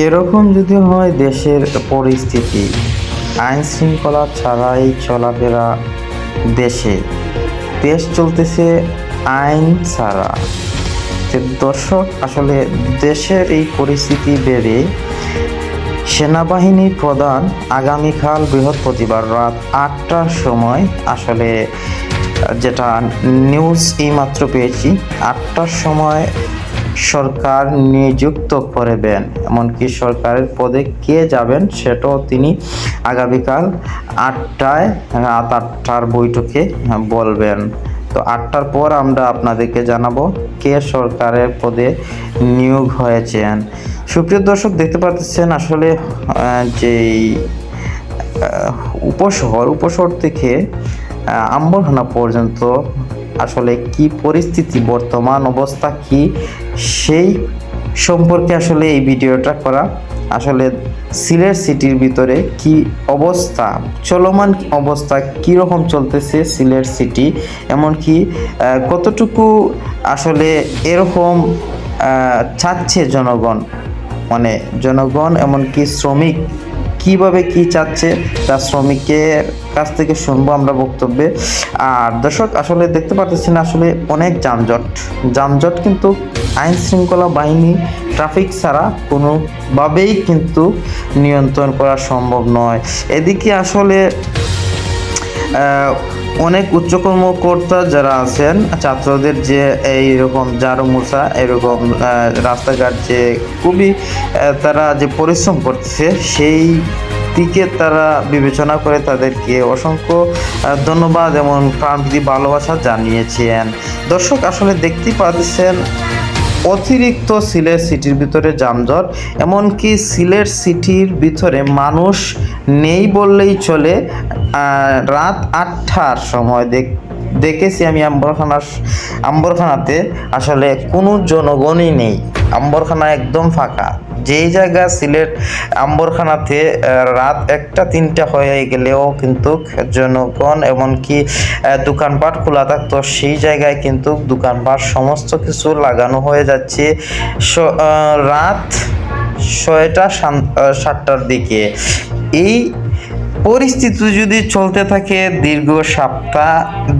এরকম যদি হয় দেশের পরিস্থিতি আইন শৃঙ্খলা ছাড়াই চলাফেরা দেশে। দেশ চলতেছে আইন ছাড়া। দর্শক, আসলে দেশের এই পরিস্থিতি বেড়ে সেনাবাহিনী প্রধান আগামীকাল বৃহস্পতিবার রাত আটটার সময়, আসলে যেটা নিউজ এইমাত্র পেয়েছি, আটটার সময় সরকার নিযুক্ত করবেন। এমনকি সরকারের পদে কে যাবেন সেটাও তিনি আগামীকাল আটটায় রাত আটটার বৈঠকে বলবেন। তো আটটার পর আমরা আপনাদেরকে জানাব কে সরকারের পদে নিয়োগ হয়েছেন। সুপ্রিয় দর্শক দেখতে পাচ্ছেন আসলে যেই উপশহর উপশহর থেকে আহ, আম্বরখানা পর্যন্ত আসলে কি পরিস্থিতি, বর্তমান অবস্থা কি, সেই সম্পর্কে আসলে এই ভিডিওটা করা। আসলে সিলেট সিটির ভিতরে কি অবস্থা, চলমান অবস্থা কীরকম চলতেছে সিলেট সিটি, এমনকি কতটুকু আসলে এরকম চাচ্ছে জনগণ মানে জনগণ এমনকি শ্রমিক কীভাবে কি চাচ্ছে তা শ্রমিকের কাছ থেকে শুনব আমরা বক্তব্যে। আর দর্শক, আসলে দেখতে পাচ্ছেন আসলে অনেক যানজট। যানজট কিন্তু আইন শৃঙ্খলা বাহিনী ট্রাফিক ছাড়া কোনোভাবেই কিন্তু নিয়ন্ত্রণ করা সম্ভব নয়। এদিকে আসলে অনেক উচ্চ কর্মকর্তা যারা আছেন, ছাত্রদের যে এইরকম জারু মুসা এরকম রাস্তাঘাট যে খুবই তারা যে পরিশ্রম করছে সেই দিকে তারা বিবেচনা করে তাদেরকে অসংখ্য ধন্যবাদ এবং প্রাণপ্রীতি ভালোবাসা জানিয়েছেন। দর্শক, আসলে দেখতেই পাচ্ছেন অতিরিক্ত সিলেট সিটির ভিতরে যানজট, এমনকি সিলেট সিটির ভিতরে মানুষ নেই বললেই চলে রাত আটটার সময় দেখ দেখেছি আমি আম্বরখানার আম্বরখানাতে আসলে কোনো জনগণই নেই। আম্বরখানা একদম ফাঁকা। যেই জায়গা সিলেট আম্বরখানাতে রাত একটা, তিনটা হয়ে গেলেও কিন্তু জনগণ এমনকি দোকানপাট খোলা থাকতো, সেই জায়গায় কিন্তু দোকানপাট সমস্ত কিছু লাগানো হয়ে যাচ্ছে। রাত ছয়টা সাতটার দিকে। এই পরিস্থিতি যদি চলতে থাকে দীর্ঘ সপ্তাহ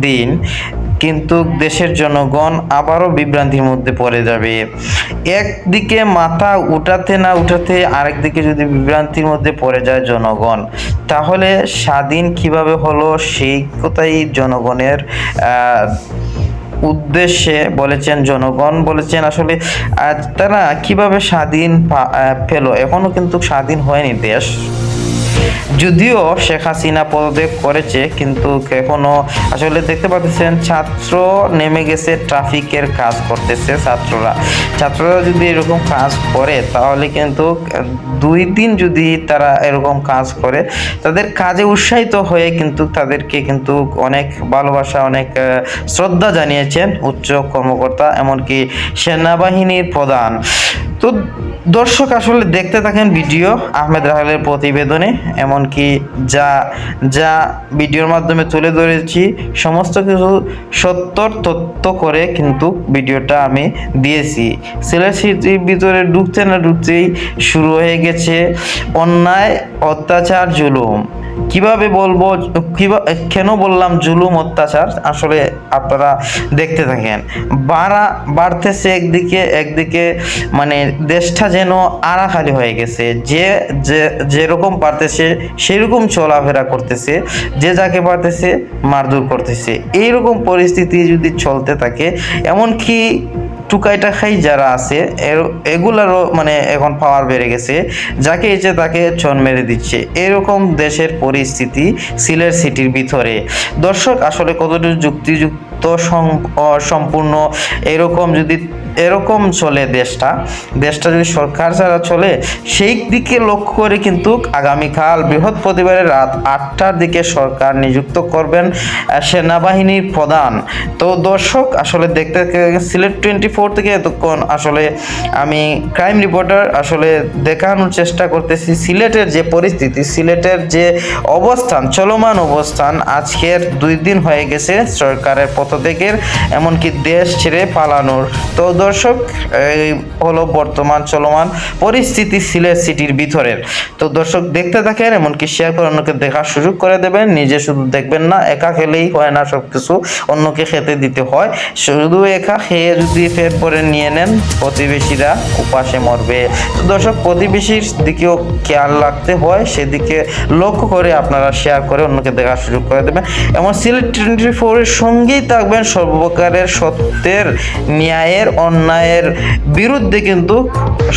দিন কিন্তু দেশের জনগণ আবারও বিভ্রান্তির মধ্যে পড়ে যাবে। একদিকে মাথা উঠাতে না উঠাতে আরেকদিকে যদি বিভ্রান্তির মধ্যে পড়ে যায় জনগণ, তাহলে স্বাধীন কীভাবে হলো সেই কথাই জনগণের উদ্দেশ্যে বলেছেন জনগণ। বলেছেন আসলে তারা কীভাবে স্বাধীন পেল এখনও কিন্তু স্বাধীন হয়নি দেশ। যদিও শেখ হাসিনা পদত্যাগ করেছে, কিন্তু এখনও আসলে দেখতে পাচ্ছেন ছাত্র নেমে গেছে, ট্রাফিকের কাজ করতেছে ছাত্ররা। ছাত্ররা যদি এরকম কাজ করে, তাহলে কিন্তু দুই দিন যদি তারা এরকম কাজ করে, তাদের কাজে উৎসাহিত হয়ে কিন্তু তাদেরকে কিন্তু অনেক ভালোবাসা, অনেক শ্রদ্ধা জানিয়েছেন উচ্চ কর্মকর্তা, এমনকি সেনাবাহিনীর প্রধান। তো দর্শক, আসলে দেখতে থাকেন ভিডিও আহমেদ রাহেলের প্রতিবেদনে, এমনকি যা যা ভিডিওর মাধ্যমে তুলে ধরেছি, সমস্ত কিছু সত্তর তথ্য করে কিন্তু ভিডিওটা আমি দিয়েছি। সিলেট সিটির ভিতরে ঢুকতে না ঢুকতেই শুরু হয়ে গেছে অন্যায়, অত্যাচার, জুলুম। কীভাবে বলব কেন বললাম জুলুম অত্যাচার? আসলে আপনারা দেখতে থাকেন। বাড়া, বাড়তেছে একদিকে একদিকে মানে দেশটা যেন আড়াখালি হয়ে গেছে। যে যে, যেরকম পারতেছে, সেরকম চলাফেরা করতেছে। যে যাকে পারতেছে, মারধর করতেছে। এইরকম পরিস্থিতি যদি চলতে থাকে, এমনকি টুকাই খাই যারা আছে, এর- এগুলারও মানে এখন পাওয়ার বেড়ে গেছে। যাকে এসে তাকে ছন মেরে দিচ্ছে। এরকম দেশের পরিস্থিতি সিলেট সিটির ভিতরে। দর্শক, আসলে কতটুকু যুক্তিযুক্ত সম্পূর্ণ এরকম যদি এরকম চলে দেশটা। দেশটা যদি সরকার ছাড়া চলে, সেই দিকে লক্ষ্য করে কিন্তু আগামীকাল বৃহস্পতিবারের রাত আটটার দিকে সরকার নিযুক্ত করবেন সেনাবাহিনীর প্রধান। তো দর্শক, আসলে দেখতে সিলেট টোয়েন্টি ফোর থেকে এতক্ষণ আসলে আমি ক্রাইম রিপোর্টার, আসলে দেখানোর চেষ্টা করতেছি সিলেটের যে পরিস্থিতি, সিলেটের যে অবস্থান, চলমান অবস্থান আজকের দুই দিন হয়ে গেছে সরকারের পথ থেকে এমনকি দেশ ছেড়ে পালানোর। তো দর্শক, এই হলো বর্তমান চলমান পরিস্থিতি সিলেট সিটির ভিতরের। তো দর্শক, দেখতে থাকেন, এমনকি শেয়ার করে অন্যকে দেখার সুযোগ করে দেবেন। নিজে শুধু দেখবেন না, একা খেলেই হয় না সব কিছু অন্যকে খেতে দিতে হয়। শুধু একা খেয়ে যদি ফের ভরে নিয়ে নেন, প্রতিবেশীরা উপাসে মরবে। তো দর্শক, প্রতিবেশীর দিকেও খেয়াল রাখতে হয়। সেদিকে লক্ষ্য করে আপনারা শেয়ার করে অন্যকে দেখার সুযোগ করে দেবেন। এবং সিলেট টোয়েন্টি ফোরের সঙ্গেই থাকবেন সর্বপ্রকারের সত্যের, ন্যায়ের অন্যায়ের বিরুদ্ধে কিন্তু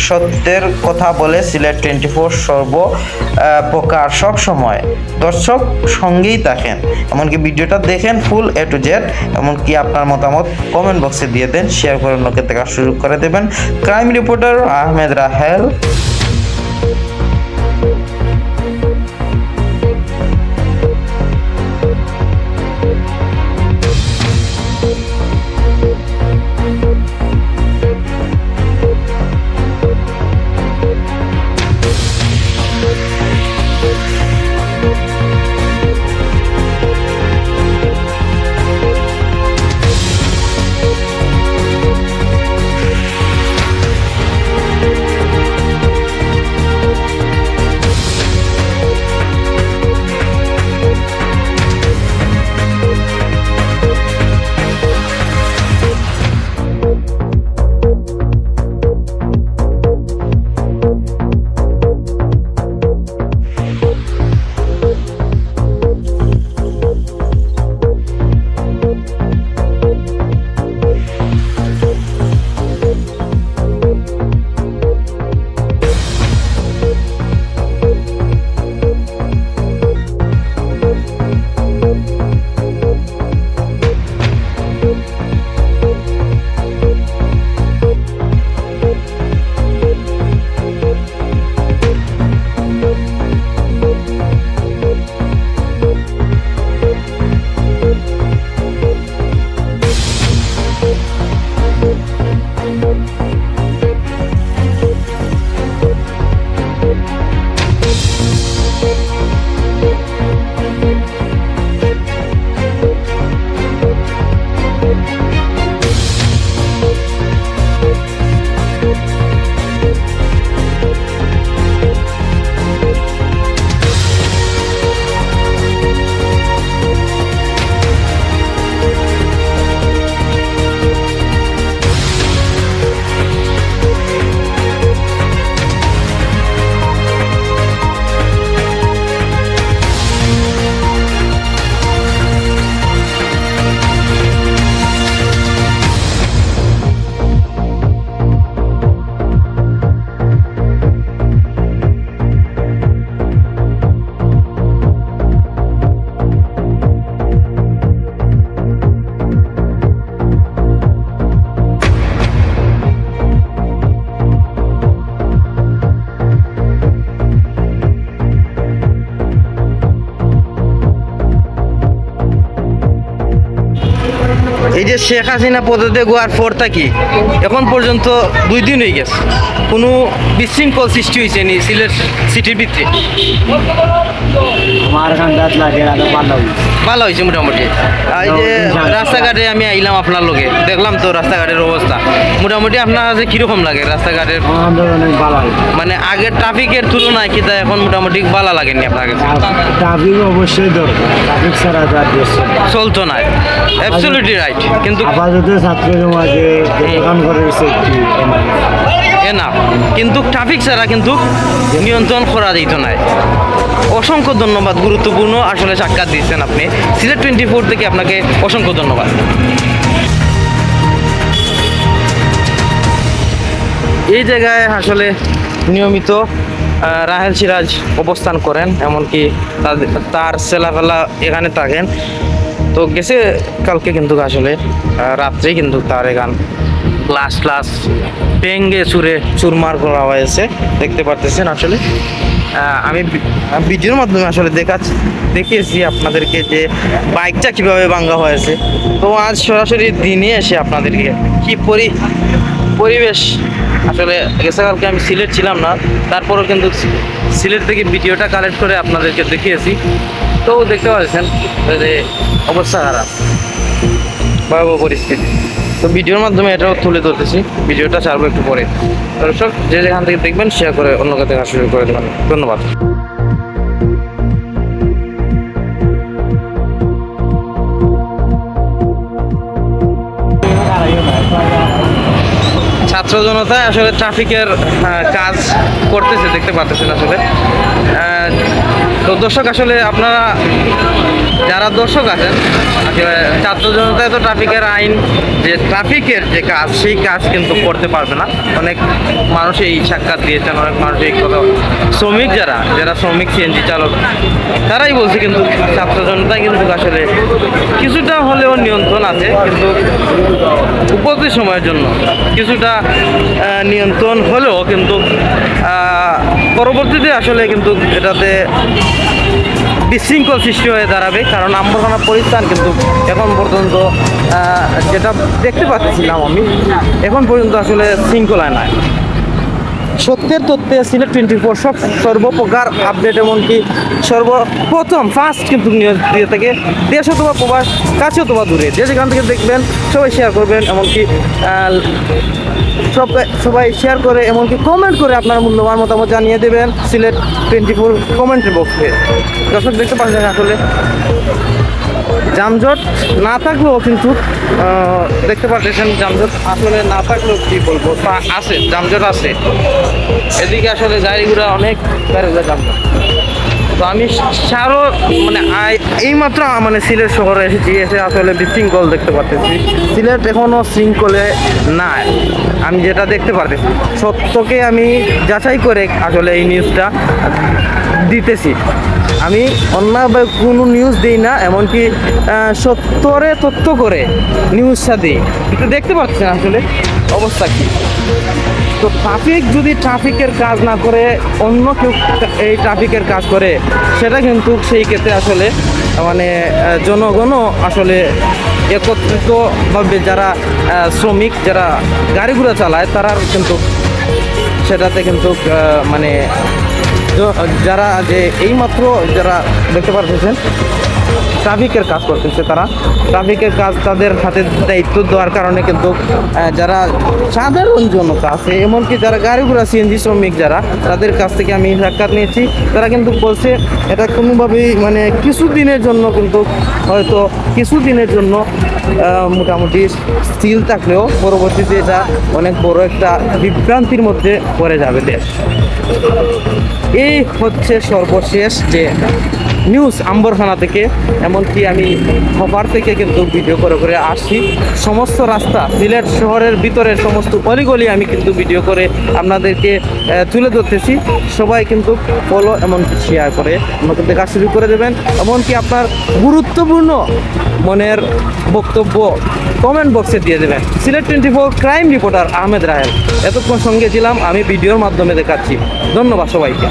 সত্যের কথা বলে সিলেট টোয়েন্টি ফোর সর্ব প্রকার সব সময়। দর্শক সঙ্গেই থাকেন। এমনকি ভিডিওটা দেখেন ফুল এ টু জেড এমনকি আপনার মতামত কমেন্ট বক্সে দিয়ে দেন শেয়ার করে অন্যকে দেখা শুরু করে দেবেন। Crime reporter Ahmed Rahel. Sheikh Hasina পদতে গোয়ার পর থাকি এখন পর্যন্ত দুই দিন হয়ে গেছে। কোনো বিশৃঙ্খল সৃষ্টি হয়েছে নি সিলেট সিটির ভিতরে? আর ভালো হয়েছে মোটামুটি। এই যে রাস্তাঘাটে আমি আইলাম আপনার লগে। দেখলাম তো রাস্তাঘাটের অবস্থা। মোটামুটি আপনার কাছে কীরকম লাগে রাস্তাঘাটের? মানে আগের ট্রাফিকের তুলনায় কি এখন মোটামুটি ভালো লাগেনি আপনার কাছে? ট্রাফিক অবশ্যই দরকার। ট্রাফিক ছাড়া। চলতো না। অ্যাবসলিউটলি রাইট কিন্তু আপাতত ছাত্র সমাজে দোকান করে সেফটি এ না কিন্তু ট্রাফিক ছাড়া কিন্তু নিয়ন্ত্রণ করা যেত না। অসংখ্য ধন্যবাদ গুরুত্বপূর্ণ আসলে সাক্ষাৎ দিচ্ছেন আপনি। সিলেট টোয়েন্টি ফোর থেকে আপনাকে অসংখ্য ধন্যবাদ। এই জায়গায় আসলে নিয়মিত রাহেল সিরাজ অবস্থান করেন এমনকি তার ছেলাফেলা এখানে থাকেন। তো গেছে কালকে কিন্তু আসলে রাত্রে কিন্তু তার গান। গ্লাস গ্লাস ভেঙ্গে চুরে চুরমার করা হয়েছে, দেখতে পারতেছেন আসলে। আমি ভিডিওর মাধ্যমে আসলে দেখাচ্ছি দেখিয়েছি আপনাদেরকে যে বাইকটা কীভাবে ভাঙ্গা হয়েছে। তো আজ সরাসরি দিনে এসে আপনাদেরকে কি পরি পরিবেশ আসলে গেছে কালকে আমি সিলেট ছিলাম না, তারপরেও কিন্তু সিলেট থেকে ভিডিওটা কালেক্ট করে আপনাদেরকে দেখিয়েছি। তো দেখতে পাচ্ছেন, যে অবস্থা খারাপ। ভয়াবহ পরিস্থিতি। তো ভিডিওর মাধ্যমে এটাও তুলে ধরতেছি। ভিডিওটা ছাড়বো একটু পরে। দর্শক, যে যেখান থেকে দেখবেন শেয়ার করে অন্য কাছে শুরু করে দেবেন। ধন্যবাদ। জনতা আসলে ট্রাফিকের কাজ করতেছে দেখতে পাচ্ছেন আসলে। তো দর্শক আসলে আপনারা যারা দর্শক আছেন ছাত্র জনতায় তো ট্রাফিকের আইন, যে ট্রাফিকের যে কাজ, সেই কাজ কিন্তু করতে পারবে না। অনেক মানুষ এই সাক্ষাৎ দিয়েছেন, অনেক মানুষ এই কথা শ্রমিক যারা যারা শ্রমিক সিএনজি চালক, তারাই বলছে কিন্তু ছাত্র জনতায় কিন্তু আসলে কিছুটা হলেও নিয়ন্ত্রণ আছে, কিন্তু উপস্থিত সময়ের জন্য কিছুটা নিয়ন্ত্রণ হলেও কিন্তু পরবর্তীতে আসলে কিন্তু এটাতে বিশৃঙ্খল সৃষ্টি হয়ে দাঁড়াবে, কারণ আম্বরখানা পরিস্থান কিন্তু এখন পর্যন্ত যেটা দেখতে পাচ্ছিলাম আমি, এখন পর্যন্ত আসলে শৃঙ্খলায় নাই। সত্যের তথ্যে সিলেট টোয়েন্টি ফোর সব সর্বপ্রকার আপডেট এমনকি সর্বপ্রথম ফার্স্ট কিন্তু নিউজ দিয়ে থাকে, দেশ অথবা প্রবাস কাছে অথবা দূরে। যে যেখান থেকে দেখবেন, সবাই শেয়ার করবেন, এমনকি সব সবাই শেয়ার করে, এমনকি কমেন্ট করে আপনার মূল্যবান মতামত জানিয়ে দেবেন। সিলেট টোয়েন্টি ফোর কমেন্টের বক্সে দর্শক, দেখতে পাচ্ছেন আসলে যানজট না থাকলেও কিন্তু দেখতে পাচ্ছেন যানজট আসলে না থাকলেও কি বলব? তা আছে, যানজট আছে। এদিকে আসলে গাড়ি ঘোড়া অনেক গাড়ি ঘোড়া যানজট। তো আমি সারও মানে এইমাত্র মানে সিলেট শহরে এসেছি, এসে আসলে বিশৃঙ্খল দেখতে পাচ্ছি সিলেট এখনও শৃঙ্খলে নাই, আমি যেটা দেখতে পারতেছি। সত্যকে আমি যাচাই করে আসলে এই নিউজটা দিতেছি। আমি অন্যভাবে কোনো নিউজ দিই না, এমনকি সত্যরে তথ্য করে নিউজটা দিই। কিন্তু দেখতে পাচ্ছেন আসলে অবস্থা কি? তো ট্রাফিক যদি ট্রাফিকের কাজ না করে, অন্য কেউ এই ট্রাফিকের কাজ করে, সেটা কিন্তু সেই ক্ষেত্রে আসলে মানে জনগণও আসলে একত্রিতভাবে যারা শ্রমিক, যারা গাড়ি চালায় তারা কিন্তু সেটাতে কিন্তু মানে যারা যে এইমাত্র যারা দেখতে পারতেছেন ট্রাফিকের কাজ করতেছে তারা। ট্রাফিকের কাজ তাদের হাতে দায়িত্ব দেওয়ার কারণে কিন্তু যারা সাধারণ জনতা আছে, এমনকি যারা গাড়ি ঘোড়া সিএনজি শ্রমিক যারা, তাদের কাছ থেকে আমি সাক্ষাৎ নিয়েছি। তারা কিন্তু বলছে, এটা কোনোভাবেই মানে কিছুদিনের জন্য কিন্তু হয়তো কিছুদিনের জন্য মোটামুটি স্থির থাকলেও পরবর্তীতে এটা অনেক বড় একটা বিভ্রান্তির মধ্যে পড়ে যাবে দেশ। এই হচ্ছে সর্বশেষ যে নিউজ আম্বরখানা থেকে, এমনকি আমি হপার থেকে কিন্তু ভিডিও করে করে আসি সমস্ত রাস্তা, সিলেট শহরের ভিতরের সমস্ত অলিগলি আমি কিন্তু ভিডিও করে আপনাদেরকে তুলে ধরতেছি। সবাই কিন্তু ফলো এমনকি শেয়ার করে, আমাকে দেখা শুরু করে দেবেন। এমনকি আপনার গুরুত্বপূর্ণ মনের বক্তব্য কমেন্ট বক্সে দিয়ে দেবেন। Sylhet twenty four crime reporter Ahmed Rahel, এতক্ষণ সঙ্গে ছিলাম, আমি ভিডিওর মাধ্যমে দেখাচ্ছি। ধন্যবাদ সবাইকে।